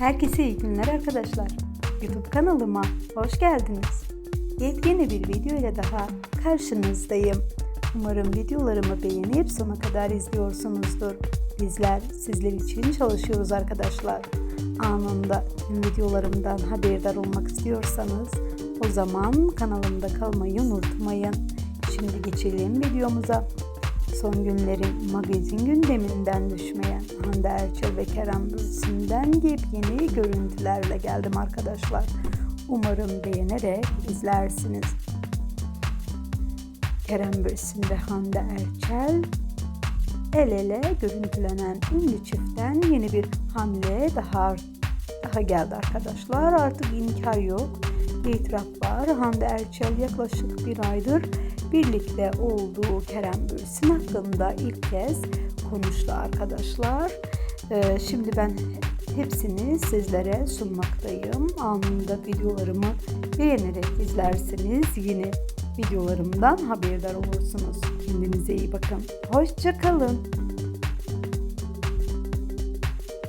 Herkese iyi günler arkadaşlar. YouTube kanalıma hoş geldiniz. Yepyeni bir video ile daha karşınızdayım. Umarım videolarımı beğenip sona kadar izliyorsunuzdur. Bizler sizler için çalışıyoruz arkadaşlar. Anında videolarımdan haberdar olmak istiyorsanız o zaman kanalımda kalmayı unutmayın. Şimdi geçelim videomuza. Son günlerin magazin gündeminden düşmeyen Hande Erçel ve Kerem Bürsin'den yepyeni görüntülerle geldim arkadaşlar. Umarım beğenerek izlersiniz. Kerem Bürsin ve Hande Erçel el ele görüntülenen ünlü çiftten yeni bir hamle daha daha geldi arkadaşlar. Artık inkar yok. İtiraf var. Hande Erçel yaklaşık bir aydır birlikte olduğu Kerem Bürsin hakkında ilk kez konuştu arkadaşlar. Ee, şimdi ben hepsini sizlere sunmaktayım. Anında videolarımı beğenerek izlerseniz yeni videolarımdan haberdar olursunuz. Kendinize iyi bakın. Hoşçakalın.